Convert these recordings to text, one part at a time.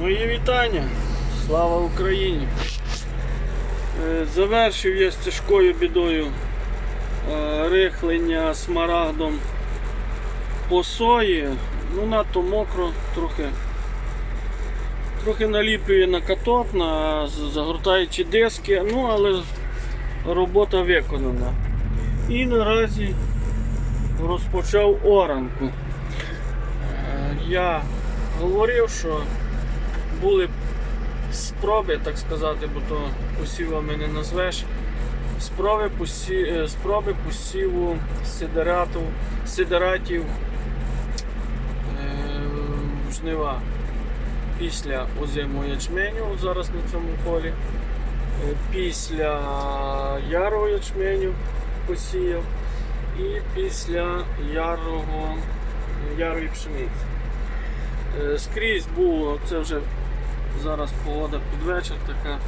Мої вітання. Слава Україні. Е, Завершив я з тяжкою бідою е, рихлення смарагдом по сої. Ну надто мокро, трохи, трохи наліплює на каток, на загортаючі диски, ну але робота виконана. І наразі розпочав оранку. Е, Я говорив, що були спроби, так сказати, бо то посівами не назвеш. Спроби, посі... е, спроби посіву сидератів, сидератів е... жнива після озимого ячменю зараз на цьому полі. Е, Після ярого ячменю посіяв і після ярого, ярої пшениці. Е, Скрізь було, це вже зараз погода під вечір така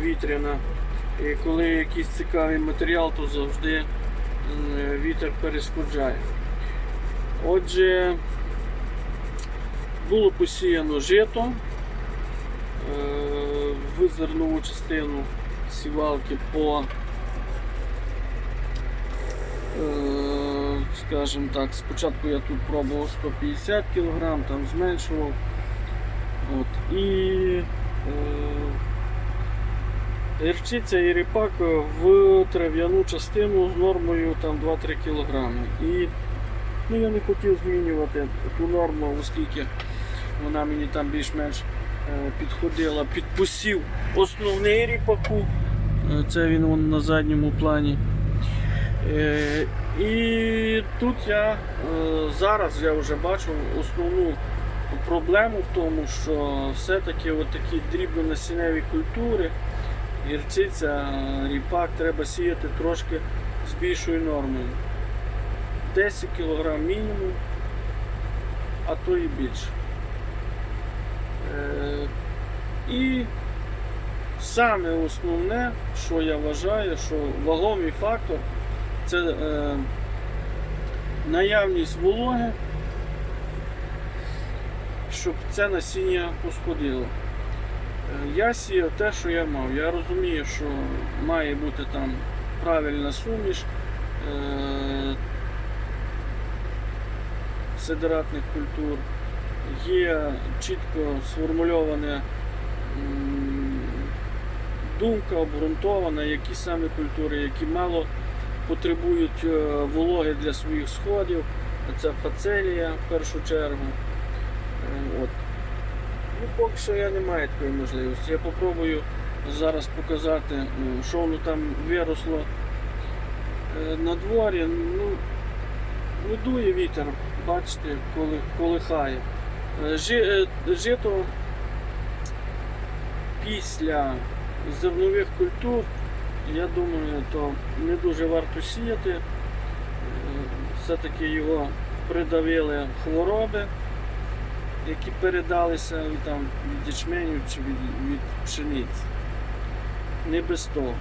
вітряна. І коли якийсь цікавий матеріал, то завжди вітер перешкоджає. Отже, було посіяно жито, е, в зернову частину сівалки по е, скажімо так, спочатку я тут пробував 150 кг, там зменшував. І е, річиця і ріпак в трав'яну частину з нормою там 2-3 кг. І ну, я не хотів змінювати ту норму, оскільки вона мені там більш-менш е, підходила під посів основний ріпаку. Е, Це він вон на задньому плані. Е, І тут я зараз я вже бачу основну проблему в тому, що все-таки такі дрібнонасінневі культури, гірчиця, ріпак треба сіяти трошки з більшою нормою. 10 кг мінімум, а то і більше. Е, І саме основне, що я вважаю, що вагомий фактор це е, наявність вологи, щоб це насіння посходило. Е, Я сіяв те, що я мав. Я розумію, що має бути там правильна суміш е, сидератних культур, є чітко сформульована думка обґрунтована, які саме культури, які мало потребують е, вологи для своїх сходів. Це фацелія в першу чергу. Поки що я не маю такої можливості. Я попробую зараз показати, ну, що воно там виросло е, на дворі. Ну, ну, дує вітер, бачите, коли колихає. Е, е, Жито після зернових культур, я думаю, то не дуже варто сіяти. Все-таки його придавили хвороби, які передалися від, там, від ячменю чи від, від пшениці. Не без того.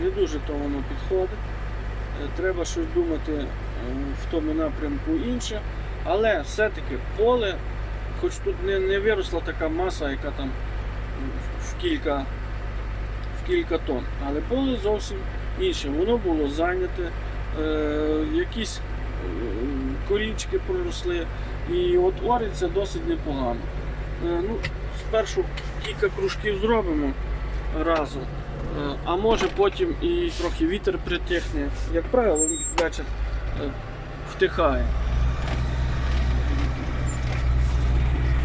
Не дуже то воно підходить. Е, Треба щось думати е, в тому напрямку інше. Але все-таки поле, хоч тут не, не виросла така маса, яка там в кілька, в кілька тонн, але поле зовсім інше. Воно було зайняте, е, якісь е, корінчики проросли. І от ориться досить непогано. Е, ну, спершу кілька кружків зробимо разом, е, а може потім і трохи вітер притихне. Як правило, вечір е, втихає.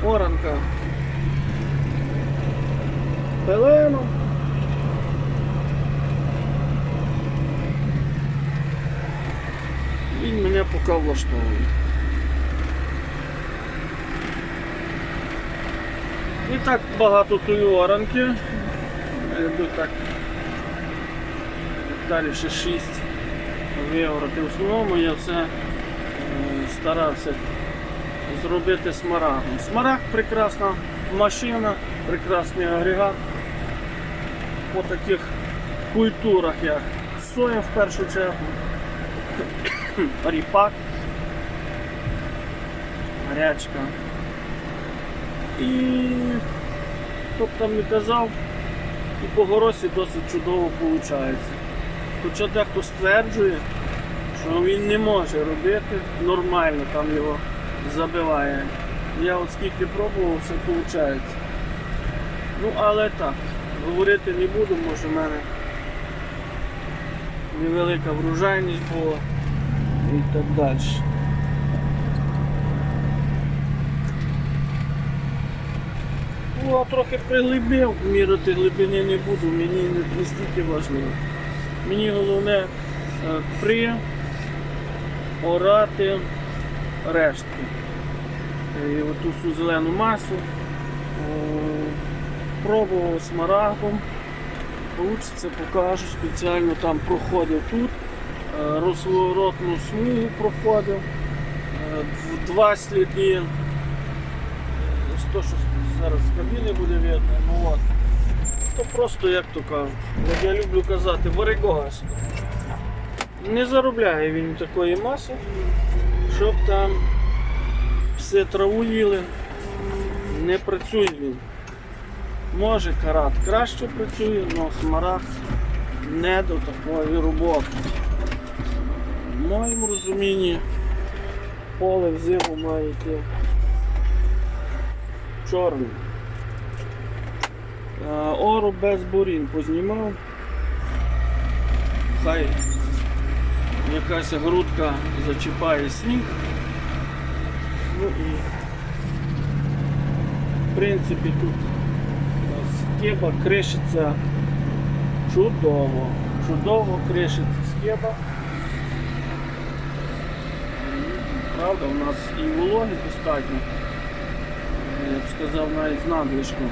Оранка пеленом. Він мене поки влаштовує. І так багато тої оранки. Я так. Далі ще 6 виорати. В основному я це е, старався зробити смарагдом. Смарагд прекрасна машина, прекрасний агрегат. По таких культурах, як соя в першу чергу, ріпак, гречка. І хто б там не казав, і по горосі досить чудово виходить. Хоча дехто стверджує, що він не може робити нормально, там його забиває. Я от скільки пробував, все виходить. Ну, але так, говорити не буду, може в мене невелика врожайність була і так далі. А трохи приглибив, мірити глибини не буду, мені не, стільки важливо. Мені головне е, при орати рештки. І оту всю зелену масу е, пробував смарагом. Получиться, покажу. Спеціально там проходив тут, е, розворотну смугу проходив, е, два сліди. Е, То, що зараз з кабіни буде видно, ну от. То просто, як то кажуть, я люблю казати, варигогасто. Не заробляє він такої маси, щоб там все траву їли, не працює він. Може карат краще працює, але смарагд не до такої роботи. В моєму розумінні поле взиму має йти чорне. Е, Ору без бурін познімав. Хай якась грудка зачіпає сніг. Ну і в принципі тут скеба кришиться чудово. Чудово кришиться скеба. Правда, у нас і вологи достатньо. Я б сказав навіть з надлишком.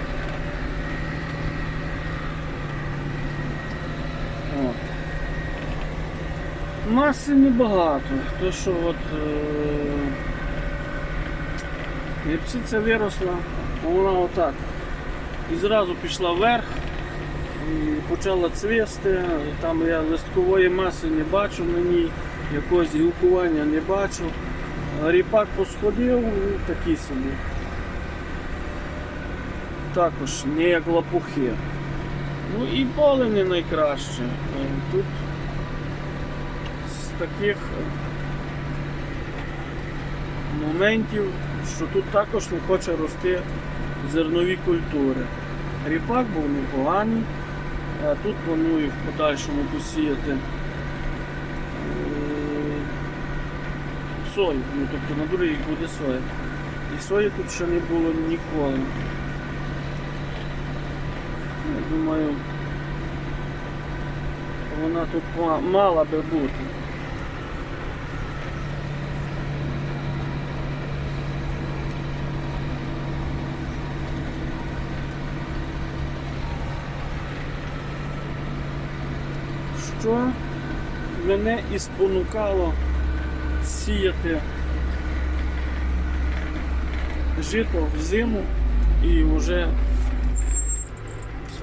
Маси небагато. То що от е... гірчиця виросла, вона отак. І зразу пішла вверх і почала цвісти. Там я листкової маси не бачу на ній, якогось гілкування не бачу. Ріпак посходив, такий собі. Також не як лопухи. Ну і поле не найкраще. Е, Тут з таких моментів, що тут також не хоче рости зернові культури. Ріпак був непоганий, а тут планую в подальшому посіяти е, сою, ну, тобто на рік буде соя. І сої тут ще не було ніколи. Я думаю, вона тут мала би бути. Що мене і спонукало сіяти жито в зиму і вже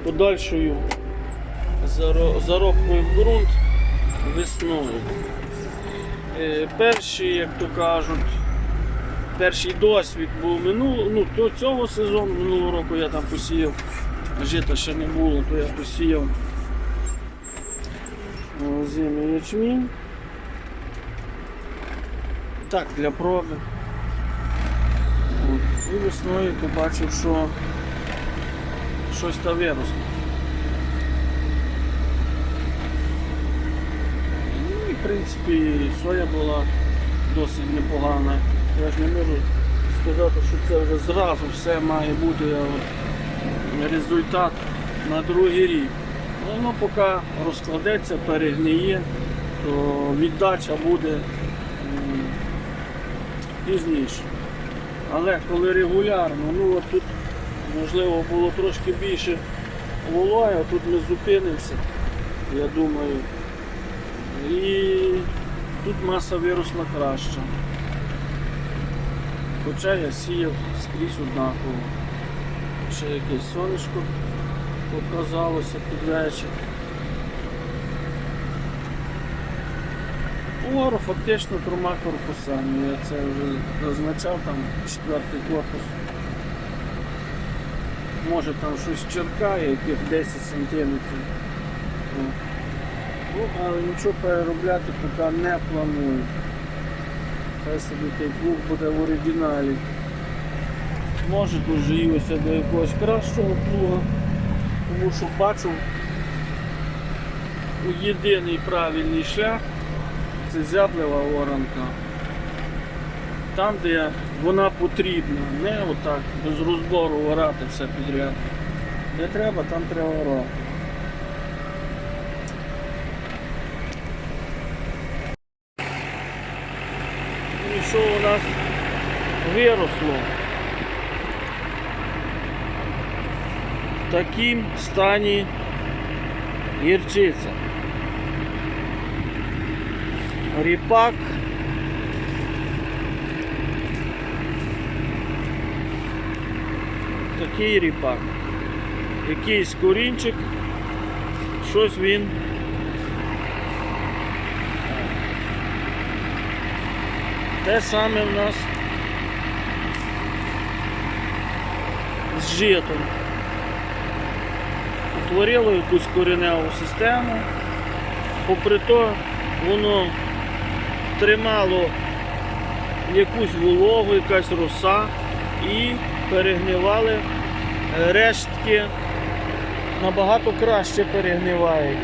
подальшою заро- заробкою в ґрунт весною. Е, Перший, як то кажуть, перший досвід був минулого, ну, то цього сезону, минулого року я там посіяв, жита ще не було, то я посіяв е, зимний ячмінь. Так, для проби. І весною побачив, що щось там виросло. Ну і в принципі соя була досить непогана. Я ж не можу сказати, що це вже зразу все має бути результат на другий рік. Воно поки розкладеться, перегниє, то віддача буде пізніше. Але коли регулярно, ну от тут можливо було трошки більше вологи, а тут ми зупинимося, я думаю. І тут маса виросла краща. Хоча я сіяв скрізь однаково. Ще якесь сонечко показалося під вечір. Угору фактично трьома корпусами. Я це вже зазначав там четвертий корпус. Може там щось черкає, яких 10 сантиметрів. Ну, але нічого переробляти поки не планую. Хай собі той плуг буде в оригіналі. Може дожилося до якогось кращого плуга, тому що бачу єдиний правильний шлях це зяблева оранка. Там, де вона потрібна, не отак без розбору орати все підряд. Де треба, там треба орати. І що у нас виросло? В таким стані гірчиця. Ріпак. Такий ріпак. Якийсь корінчик. Щось він. Те саме в нас з житом. Утворило якусь кореневу систему. Попри то воно тримало якусь вологу, якась роса і перегнивали рештки набагато краще перегнивають.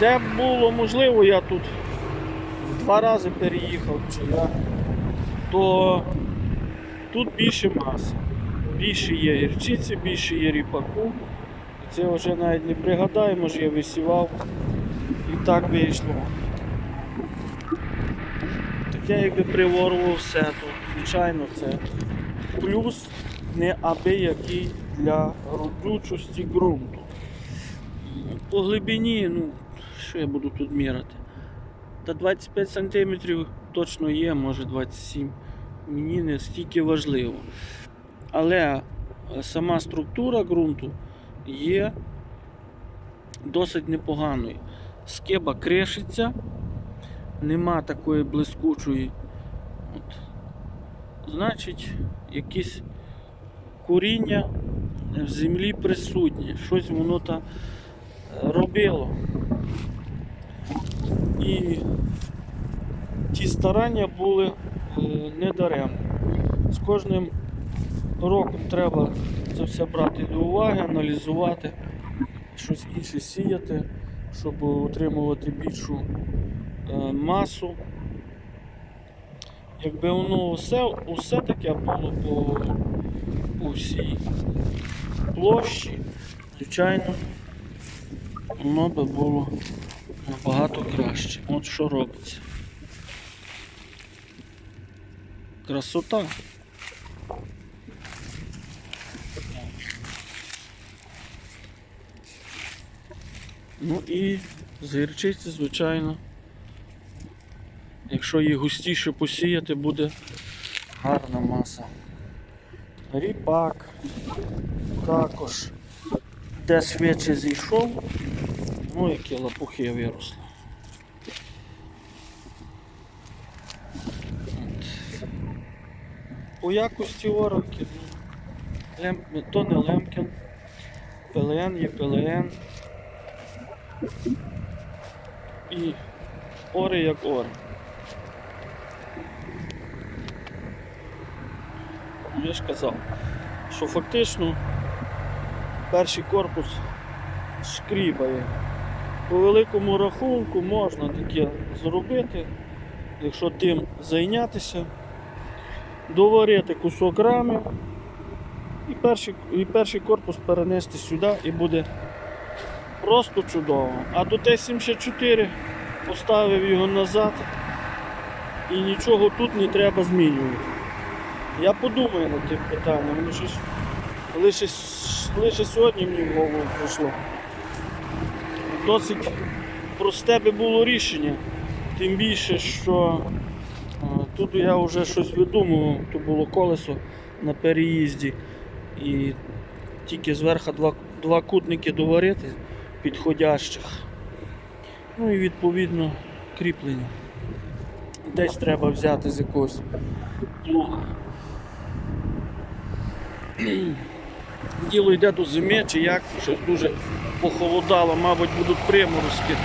Де б було можливо, я тут два рази переїхав, чи я, то тут більше маси. Більше є гірчиці, більше є ріпаку. Це вже навіть не пригадаю, може я висівав і так вийшло. Таке якби приворував все тут. Звичайно, це плюс неабиякий для родючості ґрунту. По глибині, ну, що я буду тут міряти? Та 25 см точно є, може 27 Мені не стільки важливо. Але е, сама структура ґрунту є досить непоганою. Скеба кришиться, нема такої блискучої. От. Значить, якісь коріння в землі присутнє, щось воно там е, робило. І ті старання були е, недаремні. З кожним роком треба це все брати до уваги, аналізувати, щось інше сіяти, щоб отримувати більшу е, масу. Якби воно все, усе таке було по, всій площі, звичайно, воно би було набагато краще. От що робиться. Красота. Ну і з гірчиці, звичайно, якщо її густіше посіяти, буде гарна маса. Ріпак також де швидше зійшов, ну які лопухи виросли. По якості оранки, ну, лем... то не Лемкін, ПЛН є ПЛН. І ори як ори. Я ж казав, що фактично перший корпус шкрібає. По великому рахунку можна таке зробити, якщо тим зайнятися, доварити кусок рами і перший, і перший корпус перенести сюди і буде просто чудово. А до Т-74 поставив його назад і нічого тут не треба змінювати. Я подумаю над тим питанням, воно лише, лише сьогодні мені в голову прийшло. Досить просте би було рішення, тим більше, що е, тут я вже щось видумував, тут було колесо на переїзді і тільки зверху два, два кутники доварити підходящих. Ну і відповідно кріплення. Десь треба взяти з якогось плуга. Діло йде до зими чи як, щось дуже похолодало, мабуть, будуть приморозки.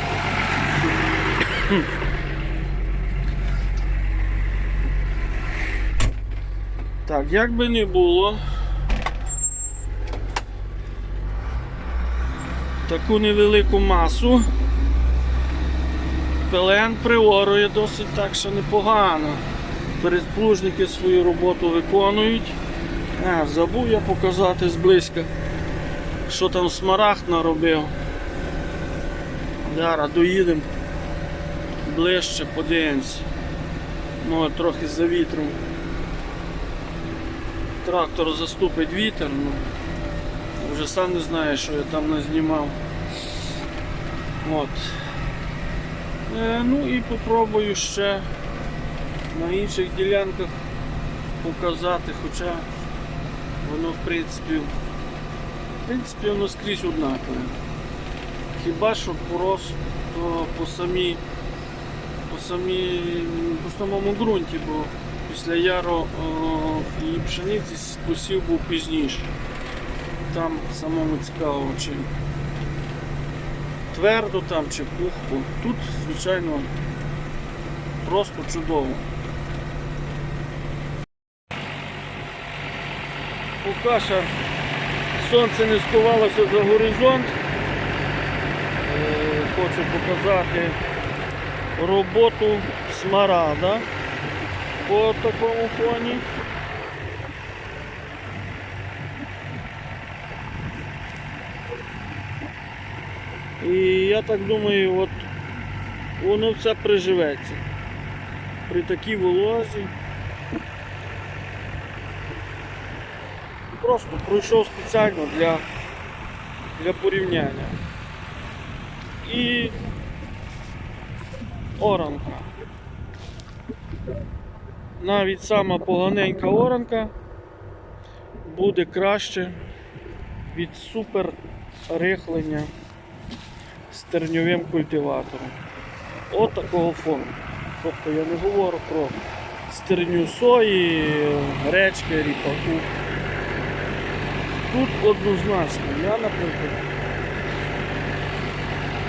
Так, як би не було, таку невелику масу пелен приорує досить так, що непогано. Передплужники свою роботу виконують. А, забув я показати зблизька, що там смарагд наробив. Зараз доїдемо ближче, подивимось. Ну, трохи за вітром. Трактор заступить вітер, ну вже сам не знаю, що я там назнімав. От. Е, ну і попробую ще на інших ділянках показати, хоча воно в принципі, в принципі воно скрізь однакове. Хіба що просто по самій по самій по самому ґрунті, бо після яру о, і пшениці посів був пізніше. Там самому цікаво, чи твердо там, чи пухко. Тут, звичайно, просто чудово. Що сонце не сховалося за горизонт. Е, Хочу показати роботу смарада по такому фоні. І я так думаю, от воно все приживеться. При такій волозі. Просто пройшов спеціально для, для порівняння. І оранка. Навіть сама поганенька оранка буде краще від супер рихлення стерньовим культиватором. От такого фону. Тобто я не говорю про стерню сої, гречки, ріпаку. Тут однозначно, я, наприклад,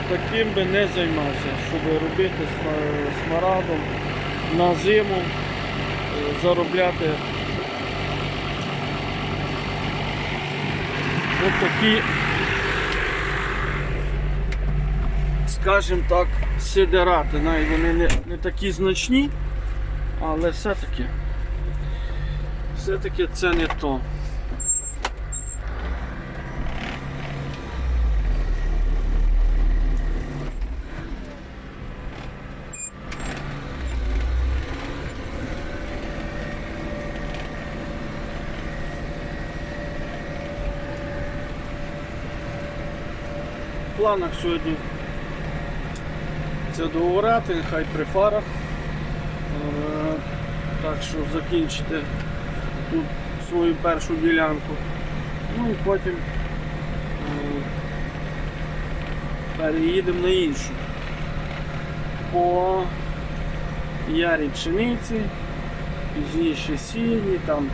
таким би не займався, щоб робити сма- смарадом на зиму, е, заробляти от такі, скажімо так, сидерати. Навіть вони не, не такі значні, але все-таки все-таки це не то. Планах сьогодні це доорати, хай при фарах. Е, Так що закінчити тут свою першу ділянку. Ну і потім е, переїдемо на іншу. По ярій пшениці, пізніше сіні, там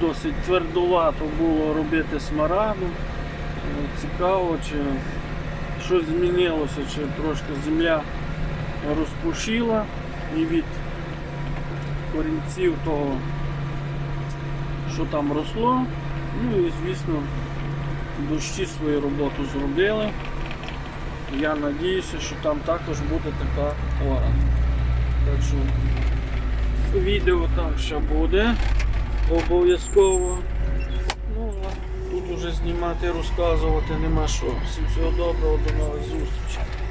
досить твердувато було робити смараду. Е, Цікаво, чи щось змінилося, чи трошки земля розпушила і від корінців того, що там росло. Ну і звісно дощі свою роботу зробили. Я надіюся, що там також буде така ора. Так що відео там ще буде обов'язково. Уже знімати, розказувати нема що. Всім всього доброго, до нових зустрічей.